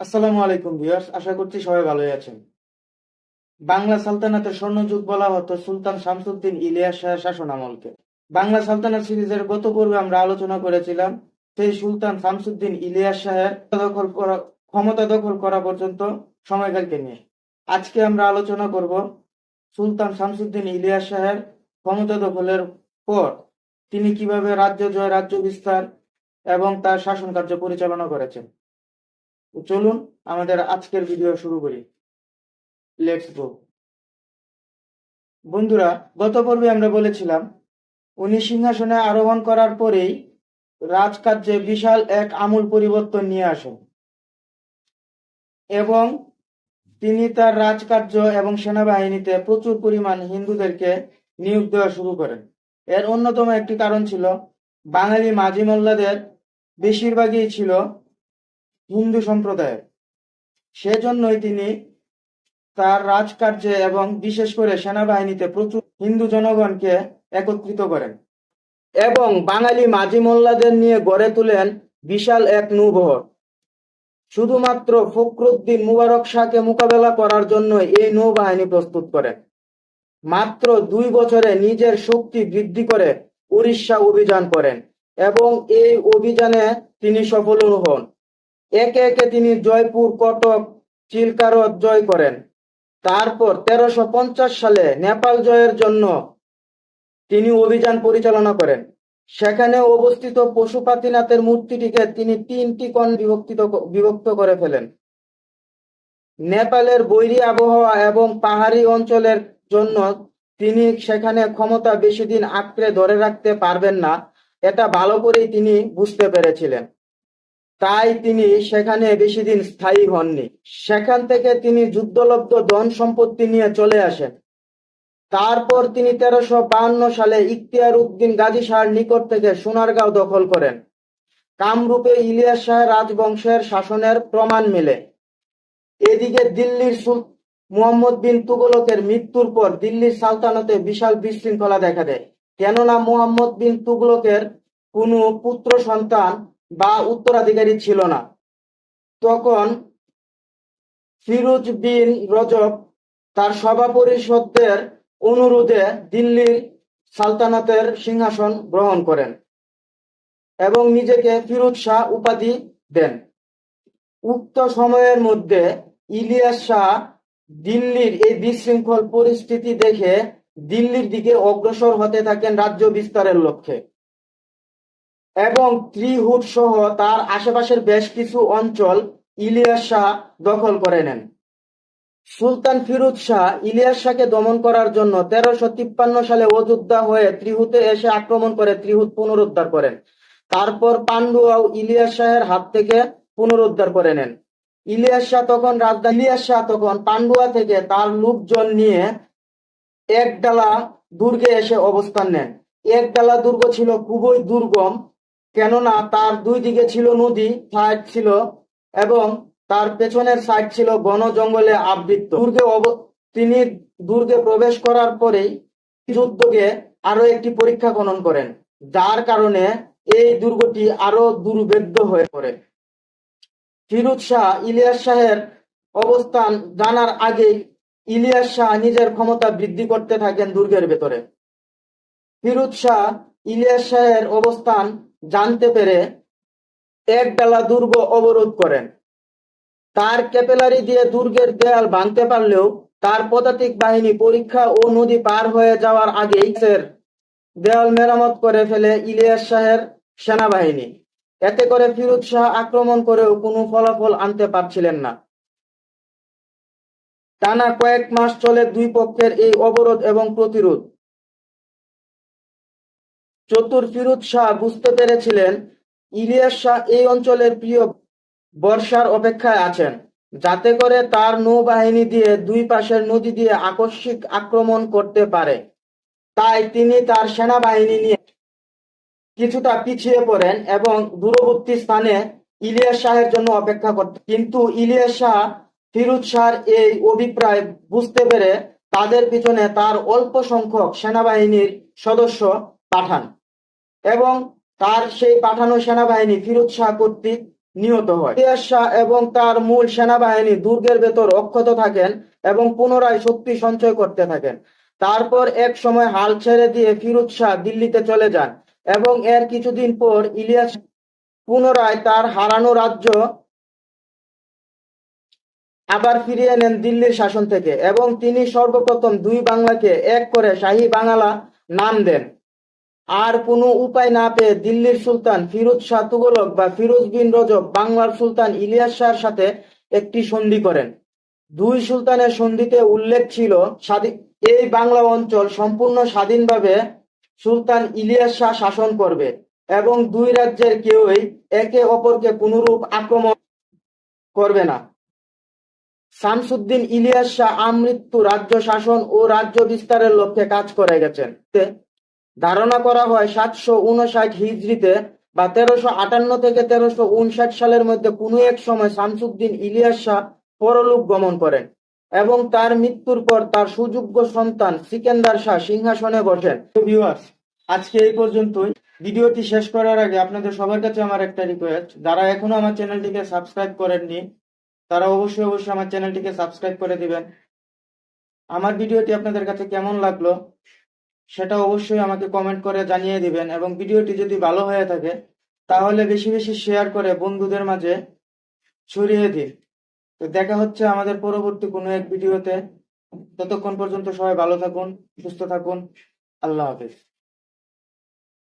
আসসালামু আলাইকুম ভিউয়ার্স, আশা করছি সবাই ভালোই আছেন। বাংলা সালতানাতের স্বর্ণযুগ বলা হতো সুলতান শামসুদ্দিন ইলিয়াস শাহের শাসন আমলকে। বাংলা সালতানাত সিরিজের গত পর্বে আমরা আলোচনা করেছিলাম, সেই সুলতান শামসুদ্দিন ইলিয়াস শাহের দখল করা, ক্ষমতা দখল করা পর্যন্ত সময়কালকে নিয়ে। আজকে আমরা আলোচনা করব সুলতান শামসুদ্দিন ইলিয়াস শাহের ক্ষমতা দখলের পর তিনি কীভাবে রাজ্য জয়, রাজ্য বিস্তার এবং তার শাসন কার্য পরিচালনা করেছেন। চলুন আমাদের আজকের ভিডিও শুরু করি। লেটস গো বন্ধুরা, গত পর্বে আমরা বলেছিলাম, উনি সিংহাসনে আরোহণ করার পরেই রাজকার্যে বিশাল এক আমূল পরিবর্তন নিয়ে আসেন। এবং তিনি তার রাজকার্য এবং সেনাবাহিনীতে প্রচুর পরিমাণ হিন্দুদেরকে নিয়োগ দেওয়া শুরু করেন। এর অন্যতম একটি কারণ ছিল, বাঙালি মাঝি মোল্লাদের বেশিরভাগই ছিল হিন্দু সম্প্রদায়ের। সেজন্যই তিনি তার রাজকার্যে এবং বিশেষ করে সেনাবাহিনীতে প্রচুর হিন্দু জনগণকে একত্রিত করেন এবং বাঙালি মাঝি মোল্লাদের নিয়ে গড়ে তোলেন বিশাল এক নৌবহর। শুধুমাত্র ফখরুদ্দিন মুবারক শাহকে মোকাবেলা করার জন্য এই নৌবাহিনী প্রস্তুত করেন মাত্র দুই বছরে নিজের শক্তি বৃদ্ধি করে উড়িষ্যা অভিযান করেন এবং এই অভিযানে তিনি সফল হন। একে একে তিনি জয়পুর, কটক, চিলকারত জয় করেন। তারপর তেরোশো সালে নেপাল জয়ের জন্য তিনি অভিযান পরিচালনা করেন। সেখানে অবস্থিত পশুপাতিনাথের মূর্তিটিকে তিনি তিনটি কণ বিভক্তিত বিভক্ত করে ফেলেন। নেপালের বৈরী আবহাওয়া এবং পাহাড়ি অঞ্চলের জন্য তিনি সেখানে ক্ষমতা বেশি দিন আঁকড়ে ধরে রাখতে পারবেন না, এটা ভালো করেই তিনি বুঝতে পেরেছিলেন। তাই তিনি সেখানে বেশি দিন স্থায়ী হননি। সেখান থেকে তিনি যুদ্ধলব্ধ ধন সম্পত্তি নিয়ে চলে আসেন। তারপর তিনি তেরোশো বাহান্ন সালে ইখতিয়ার উদ্দিন গাজী শাহর নিকট থেকে সোনারগাঁও দখল করেন। কামরূপে ইলিয়াস শাহ রাজবংশের শাসনের প্রমাণ মেলে। এদিকে দিল্লির মুহাম্মদ বিন তুগলকের মৃত্যুর পর দিল্লির সালতানতে বিশাল বিশৃঙ্খলা দেখা দেয়। কেননা মুহাম্মদ বিন তুগলকের কোনো পুত্র সন্তান বা উত্তরাধিকারী ছিল না। তখন ফিরোজ বিন রজব তার সভা পরিষদদের অনুরোধে দিল্লির সালতানাতের সিংহাসন গ্রহণ করেন এবং নিজেকে ফিরোজ শাহ উপাধি দেন। উক্ত সময়ের মধ্যে ইলিয়াস শাহ দিল্লির এই বিশৃঙ্খল পরিস্থিতি দেখে দিল্লির দিকে অগ্রসর হতে থাকেন রাজ্য বিস্তারের লক্ষ্যে। এবং ত্রিহুট সহ তার আশেপাশের বেশ কিছু অঞ্চল ইলিয়াস শাহ দখল করে নেন। সুলতান ফিরোজ শাহ ইলিয়াস শাহকে দমন করার জন্য তেরোশো তিপ্পান্ন সালে অযোধ্যা হয়ে ত্রিহুতে এসে আক্রমণ করে ত্রিহুত পুনরুদ্ধার করেন। তারপর পান্ডুয়াও ইলিয়াস শাহের হাত থেকে পুনরুদ্ধার করে নেন। ইলিয়াস শাহ তখন রাজধানী ইলিয়াস শাহ তখন পান্ডুয়া থেকে তার লোকজন নিয়ে একডালা দুর্গে এসে অবস্থান নেন। একডালা দুর্গ ছিল খুবই দুর্গম। কেননা তার দুই দিকে ছিল নদী, সাইড ছিল, এবং তার পেছনের সাইড ছিল বন জঙ্গলে আবৃত। দুর্গে তিনি দুর্গে প্রবেশ করার পরেই যুদ্ধকে আরও একটি পরীক্ষা খনন করেন, যার কারণে এই দুর্গটি আরও দুর্ভেদ্য হয়ে পড়ে। ফিরোজ শাহ ইলিয়াস শাহের অবস্থান জানার আগেই ইলিয়াস শাহ নিজের ক্ষমতা বৃদ্ধি করতে থাকেন দুর্গের ভেতরে। ফিরোজ শাহ ইলিয়াস শাহের অবস্থান জানতে পেরে এক বেলা দুর্গ অবরোধ করেন। তার ক্যাপেলারি দিয়ে দুর্গের দেয়াল ভাঙতে পারলেও তার পদাতিক বাহিনী পরীক্ষা ও নদী পার হয়ে যাওয়ার আগেই দেয়াল মেরামত করে ফেলে ইলিয়াস শাহের সেনাবাহিনী। এতে করে ফিরোজ শাহ আক্রমণ করেও কোনো ফলাফল আনতে পারছিলেন না। টানা কয়েক মাস চলে দুই পক্ষের এই অবরোধ এবং প্রতিরোধ। চতুর ফিরোজ শাহ বুঝতে পেরেছিলেন ইলিয়াস শাহ এই অঞ্চলের প্রিয় বর্ষার অপেক্ষায় আছেন, যাতে করে তার নৌবাহিনী দিয়ে দুই পাশের নদী দিয়ে আকস্মিক আক্রমণ করতে পারে। তাই তিনি তার সেনাবাহিনী নিয়ে কিছুটা পিছিয়ে পড়েন এবং দূরবর্তী স্থানে ইলিয়াস শাহের জন্য অপেক্ষা করতেন। কিন্তু ইলিয়াস শাহ ফিরোজ শাহর এই অভিপ্রায় বুঝতে পেরে তাদের পিছনে তার অল্প সংখ্যক সেনাবাহিনীর সদস্য পাঠান। এবং তার সেই পাঠানো সেনাবাহিনী ফিরোজ শাহ কর্তৃক নিহত হয়। ইলিয়াস শাহ এবং তার মূল সেনাবাহিনী দুর্গের ভেতর অক্ষত থাকেন এবং পুনরায় শক্তি সঞ্চয় করতে থাকেন। তারপর এক সময় হাল ছেড়ে দিয়ে ফিরোজ শাহ দিল্লিতে চলে যান এবং এর কিছুদিন পর ইলিয়াস পুনরায় তার হারানো রাজ্য আবার ফিরিয়ে নেন দিল্লির শাসন থেকে এবং তিনি সর্বপ্রথম দুই বাংলাকে এক করে শাহী বাংলা নাম দেন। আর কোনো উপায় না পেয়ে দিল্লির সুলতান ফিরোজ শাহ তুগলক বা ফিরোজ বিন রজব বাংলার সুলতান ইলিয়াস শাহর সাথে একটি সন্ধি করেন। দুই সুলতানের সন্ধিতে উল্লেখ ছিল এই বাংলা অঞ্চল সম্পূর্ণ স্বাধীনভাবে সুলতান ইলিয়াস শাহ শাসন করবে এবং দুই রাজ্যের কেউই একে অপরকে কোনরূপ আক্রমণ করবে না। শামসুদ্দিন ইলিয়াস শাহ আমৃত্যু রাজ্য শাসন ও রাজ্য বিস্তারের লক্ষ্যে কাজ করে গেছেন। ধারণা করা হয় সাতশো উনষাট হিজড়িতে বা তেরোশো আটান্ন থেকে তেরোশো উনষাট সালের মধ্যে কোনো এক সময় শামসুদ্দিন ইলিয়াস শাহ পরলোক গমন করেন এবং তার মৃত্যুর পর তার সুযোগ্য সন্তান সিকেন্দার শাহ সিংহাসনে বসেন। আজকে এই পর্যন্তই। ভিডিওটি শেষ করার আগে আপনাদের সবার কাছে আমার একটা রিকোয়েস্ট যারা এখনও আমার চ্যানেলটিকে সাবস্ক্রাইব করেননি, তারা অবশ্যই অবশ্যই আমার চ্যানেলটিকে সাবস্ক্রাইব করে দিবেন। আমার ভিডিওটি আপনাদের কাছে কেমন লাগল? সেটা অবশ্যই আমাকে কমেন্ট করে জানিয়ে দিবেন এবং ভিডিওটি যদি ভালো হয়ে থাকে, তাহলে বেশি বেশি শেয়ার করে বন্ধুদের মাঝে ছড়িয়ে দিন। তো দেখা হচ্ছে আমাদের পরবর্তী কোনো এক ভিডিওতে। ততক্ষণ পর্যন্ত সবাই ভালো থাকুন, সুস্থ থাকুন। আল্লাহ হাফেজ।